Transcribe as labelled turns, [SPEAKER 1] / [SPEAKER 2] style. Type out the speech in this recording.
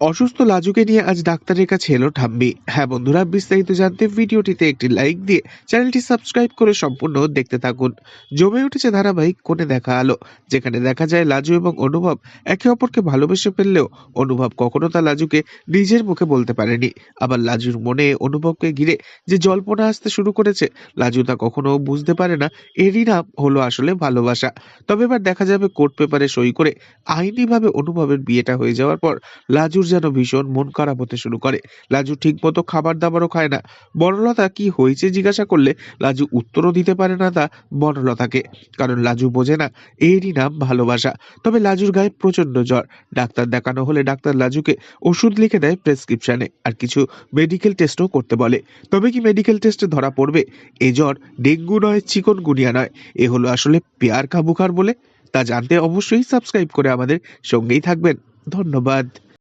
[SPEAKER 1] অসুস্থ লাজুকে নিয়ে আজ ডাক্তারের কাছে এলো ঠাম্মি। হ্যাঁ বন্ধুরা, বিস্তারিত জানতে ভিডিওটিতে একটি লাইক দিয়ে চ্যানেলটি সাবস্ক্রাইব করে সম্পূর্ণ দেখতে থাকুন। জমে উঠেছে ধারাবাহিক কোণে দেখা আলো, যেখানে দেখা যায় লাজু এবং অনুভব একে অপরকে ভালোবেসে ফেললেও অনুভব কখনো তা লাজুকে নিজের মুখে বলতে পারেনি। আবার লাজুর মনে অনুভবকে ঘিরে যে জল্পনা আসতে শুরু করেছে, লাজু তা কখনো বুঝতে পারে না। এরই নাম হলো আসলে ভালোবাসা। তবে এবার দেখা যাবে কোর্ট পেপারে সই করে আইনিভাবে অনুভবের বিয়েটা হয়ে যাওয়ার পর লাজুর যেন ভীষণ মন খারাপ হতে শুরু করে। লাজু ঠিকমতো খাবার দাবারও খায় না। বনলতা কি হয়েছে জিজ্ঞাসা করলে লাজু উত্তরও দিতে পারে না তা বনলতাকে। কারণ লাজু বোঝে না, এরই নাম ভালোবাসা। তবে লাজুর গায়ে প্রচণ্ড জ্বর। ডাক্তার দেখানো হলে ডাক্তার লাজুকে ওষুধ লিখে দেয় প্রেসক্রিপশনে আর কিছু মেডিকেল টেস্টও করতে বলে। তবে কি মেডিকেল টেস্টে ধরা পড়বে? এ জ্বর ডেঙ্গু নয়, চিকনগুনিয়া নয়। এ হলো আসলে পেয়ার কাবুকার বলে। তা জানতে অবশ্যই সাবস্ক্রাইব করে আমাদের সঙ্গেই থাকবেন। ধন্যবাদ।